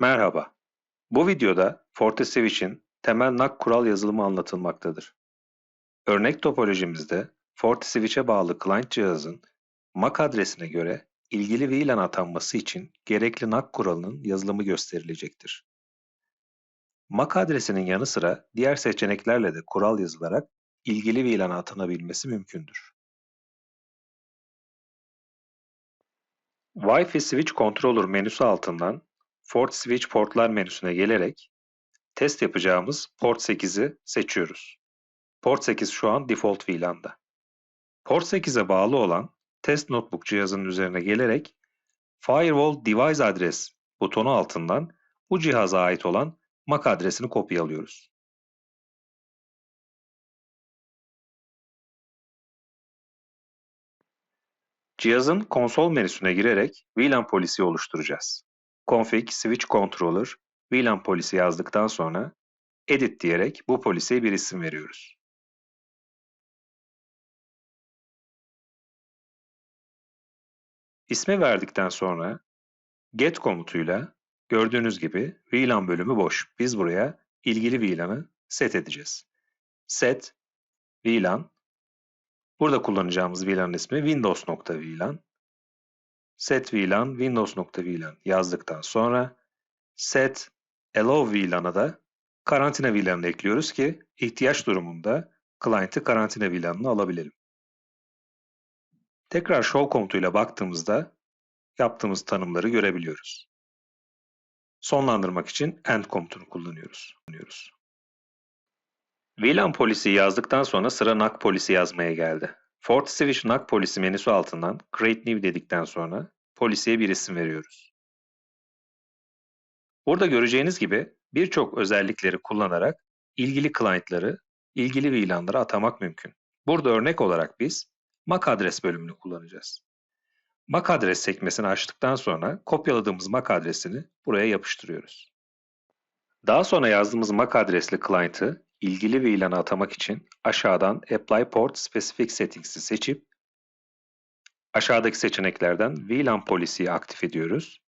Merhaba. Bu videoda FortiSwitch'in temel NAC kural yazılımı anlatılmaktadır. Örnek topolojimizde FortiSwitch'e bağlı client cihazın MAC adresine göre ilgili VLAN atanması için gerekli NAC kuralının yazılımı gösterilecektir. MAC adresinin yanı sıra diğer seçeneklerle de kural yazılarak ilgili VLAN'a atanabilmesi mümkündür. Wi-Fi Switch Controller menüsü altından Port Switch Portlar menüsüne gelerek test yapacağımız Port 8'i seçiyoruz. Port 8 şu an default VLAN'da. Port 8'e bağlı olan Test Notebook cihazının üzerine gelerek Firewall Device Address butonu altından bu cihaza ait olan MAC adresini kopyalıyoruz. Cihazın konsol menüsüne girerek VLAN polisi oluşturacağız. Config switch controller VLAN polisi yazdıktan sonra edit diyerek bu polisiye bir isim veriyoruz. İsmi verdikten sonra get komutuyla gördüğünüz gibi VLAN bölümü boş. Biz buraya ilgili VLAN'ı set edeceğiz. Set VLAN Burada kullanacağımız VLAN ismi Windows.VLAN. Set VLAN Windows.VLAN yazdıktan sonra set allow VLAN'a da karantina VLAN'ı ekliyoruz ki ihtiyaç durumunda client'ı karantina VLAN'ını alabilelim. Tekrar show komutuyla baktığımızda yaptığımız tanımları görebiliyoruz. Sonlandırmak için end komutunu kullanıyoruz. VLAN polisi yazdıktan sonra sıra NAC polisi yazmaya geldi. FortiSwitch NAC polisi menüsü altından Create New dedikten sonra polisiye bir isim veriyoruz. Burada göreceğiniz gibi birçok özellikleri kullanarak ilgili client'ları ilgili VLAN'lara atamak mümkün. Burada örnek olarak biz MAC adres bölümünü kullanacağız. MAC adres sekmesini açtıktan sonra kopyaladığımız MAC adresini buraya yapıştırıyoruz. Daha sonra yazdığımız MAC adresli client'ı ilgili VLAN'a atamak için aşağıdan Apply Port Specific Settings'i seçip aşağıdaki seçeneklerden VLAN Policy'yi aktif ediyoruz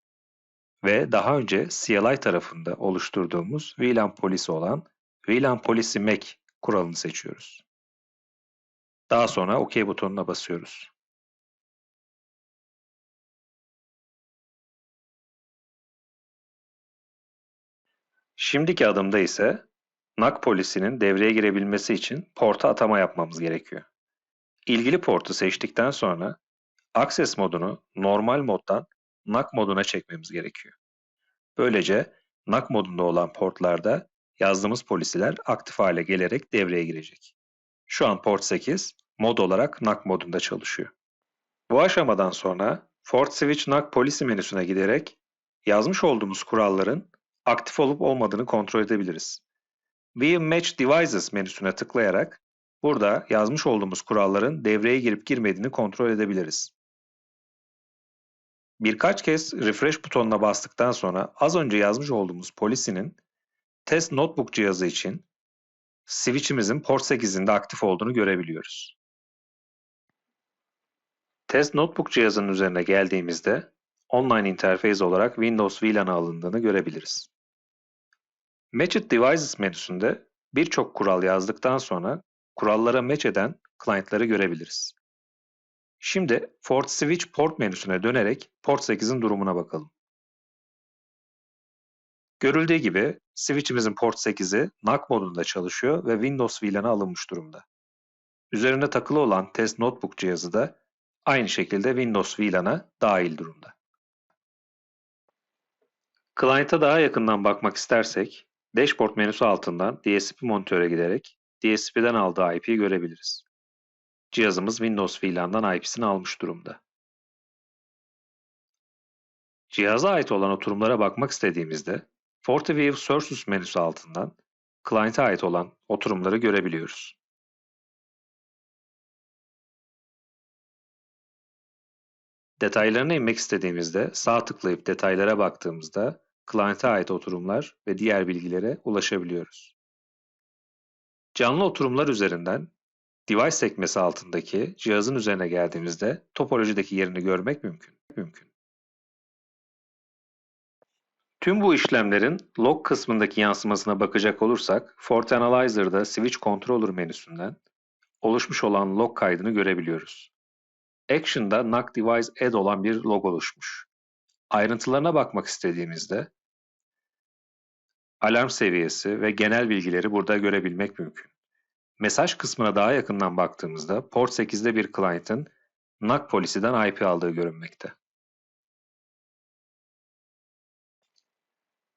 ve daha önce CLI tarafında oluşturduğumuz VLAN Policy olan VLAN Policy MAC kuralını seçiyoruz. Daha sonra OK butonuna basıyoruz. Şimdiki adımda ise NAC polisinin devreye girebilmesi için porta atama yapmamız gerekiyor. İlgili portu seçtikten sonra Access modunu normal moddan NAC moduna çekmemiz gerekiyor. Böylece NAC modunda olan portlarda yazdığımız polisiler aktif hale gelerek devreye girecek. Şu an port 8 mod olarak NAC modunda çalışıyor. Bu aşamadan sonra Fort Switch NAC Policy menüsüne giderek yazmış olduğumuz kuralların aktif olup olmadığını kontrol edebiliriz. View Match Devices menüsüne tıklayarak burada yazmış olduğumuz kuralların devreye girip girmediğini kontrol edebiliriz. Birkaç kez refresh butonuna bastıktan sonra az önce yazmış olduğumuz polisinin test notebook cihazı için switch'imizin port 8'inde aktif olduğunu görebiliyoruz. Test notebook cihazının üzerine geldiğimizde online interface olarak Windows VLAN'a alındığını görebiliriz. Matched Devices menüsünde birçok kural yazdıktan sonra kurallara match eden client'ları görebiliriz. Şimdi Fort Switch Port menüsüne dönerek Port 8'in durumuna bakalım. Görüldüğü gibi switch'imizin port 8'i NAC modunda çalışıyor ve Windows VLAN'a alınmış durumda. Üzerinde takılı olan Test Notebook cihazı da aynı şekilde Windows VLAN'a dahil durumda. Client'a daha yakından bakmak istersek Dashboard menüsü altından DSP monitöre giderek DSP'den aldığı IP'yi görebiliriz. Cihazımız Windows VLAN'dan IP'sini almış durumda. Cihaza ait olan oturumlara bakmak istediğimizde FortiView Sources menüsü altından client'a ait olan oturumları görebiliyoruz. Detaylarına inmek istediğimizde sağ tıklayıp detaylara baktığımızda client'e ait oturumlar ve diğer bilgilere ulaşabiliyoruz. Canlı oturumlar üzerinden device sekmesi altındaki cihazın üzerine geldiğimizde topolojideki yerini görmek mümkün. mümkün. Tüm bu işlemlerin log kısmındaki yansımasına bakacak olursak, Forte Analyzer'da Switch Controller menüsünden oluşmuş olan log kaydını görebiliyoruz. Action'da NUC Device Add olan bir log oluşmuş. Ayrıntılarına bakmak istediğimizde alarm seviyesi ve genel bilgileri burada görebilmek mümkün. Mesaj kısmına daha yakından baktığımızda port 8'de bir client'ın NAC policy'den IP aldığı görünmekte.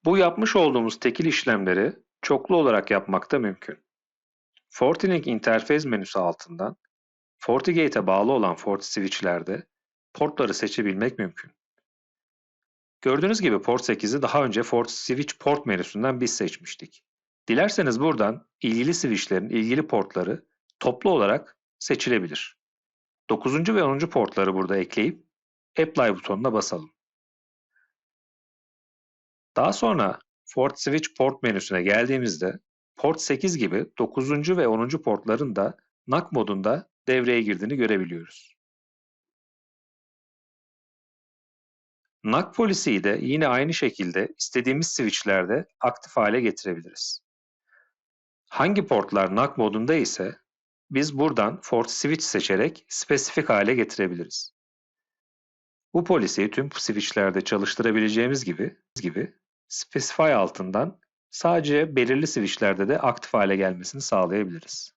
Bu yapmış olduğumuz tekil işlemleri çoklu olarak yapmak da mümkün. FortiLink interface menüsü altından FortiGate'e bağlı olan FortiSwitch'lerde portları seçebilmek mümkün. Gördüğünüz gibi port 8'i daha önce FortiSwitch port menüsünden biz seçmiştik. Dilerseniz buradan ilgili switchlerin ilgili portları toplu olarak seçilebilir. 9. ve 10. portları burada ekleyip Apply butonuna basalım. Daha sonra Port Switch port menüsüne geldiğimizde port 8 gibi 9. ve 10. portların da NAC modunda devreye girdiğini görebiliyoruz. NAC policy'yi de yine aynı şekilde istediğimiz switchlerde aktif hale getirebiliriz. Hangi portlar NAC modunda ise biz buradan Port Switch seçerek spesifik hale getirebiliriz. Bu policy'yi tüm switchlerde çalıştırabileceğimiz gibi, gibi Specify altından sadece belirli switchlerde de aktif hale gelmesini sağlayabiliriz.